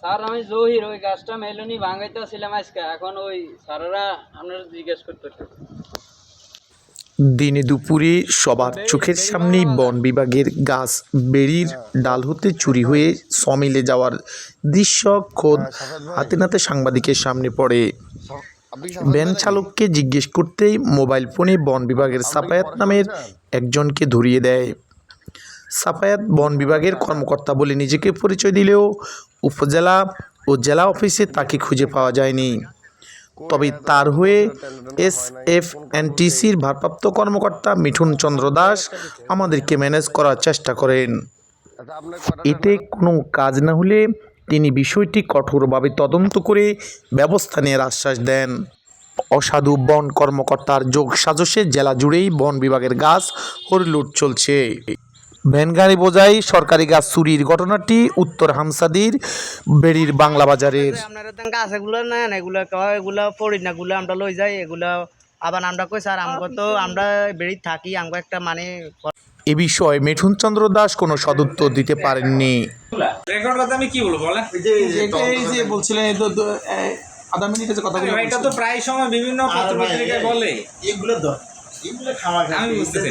Sir, আমি জহির, ওই গাছটা মেলুনি, ভাঙাইতেছিলাম আজকে। এখন ওই স্যারেরা আপনারা জিজ্ঞেস করতে দিনে দুপুরে সবার চোখের সামনেই বন বিভাগের গাছ বেরির ডাল হতে চুরি হয়ে সমিলে যাওয়ার দৃশ্য খোদ হাতে নাতে সাংবাদিকের সামনে পড়ে। ভ্যান চালককে জিজ্ঞেস করতেই মোবাইল ফোনে বন বিভাগের সাপায়াত নামের একজনকে ধরিয়ে দেয়। সাফায়াত বন বিভাগের কর্মকর্তা বলে নিজেকে পরিচয় দিলেও উপজেলা ও জেলা অফিসে তাকে খুঁজে পাওয়া যায়নি। তবে তার হয়ে এস এফ এনটিসির ভারপ্রাপ্ত কর্মকর্তা মিঠুন চন্দ্র দাস আমাদেরকে ম্যানেজ করার চেষ্টা করেন। এতে কোনো কাজ না হলে তিনি বিষয়টি কঠোরভাবে তদন্ত করে ব্যবস্থা নেওয়ার আশ্বাস দেন। অসাধু বন কর্মকর্তার যোগ সাজসে জেলা জুড়েই বন বিভাগের গাছ হরিলুট চলছে। ভ্যানগাড়ি বোঝাই সরকারি গাছ চুরির ঘটনাটি উত্তর হামসাদির বেড়ির বাংলা বাজারের। আপনারা গাছ এগুলো নেন এগুলো এগুলো পড়ি না এগুলো আমরা লই যাই এগুলো আবার আমরা কই স্যার আমগো তো আমরা বেড়ি থাকি আমগো একটা মানে এ বিষয়ে মিঠুন চন্দ্র দাস কোনো সদুত্তর দিতে পারেননি। রেকর্ড কথা আমি কি বলব বলেন? এই যে বলছিলেন এই তো- তো, আধা মিনিটের যে কথা এটা তো প্রায় সময় বিভিন্ন পত্র পত্রিকায় বলে। এগুলো খাওয়া আমি বুঝতেছি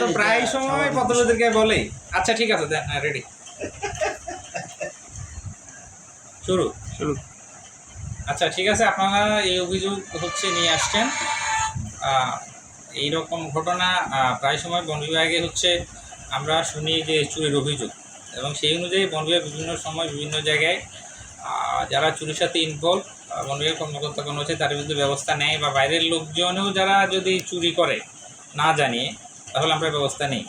তো প্রায় সময় পত্র পত্রিকায় বলে আচ্ছা ঠিক আছে রেডি শুরু। শুরু। আচ্ছা ঠিক আছে আপনারা এই অভিযোগ হচ্ছে নিয়ে আসছেন। এইরকম ঘটনা প্রায় সময় বন বিভাগে হচ্ছে আমরা শুনি যে চুরির অভিযোগ। এবং সেই অনুযায়ী বন বিভাগ বিভিন্ন সময় বিভিন্ন জায়গায় যারা চুরির সাথে ইনভলভ বন বিভাগ কর্মকর্তা কোনো হচ্ছে তার বিরুদ্ধে ব্যবস্থা নেয় বা বাইরের লোকজনেও যারা যদি চুরি করে, না জানিয়ে, তাহলে আমরা ব্যবস্থা নিই।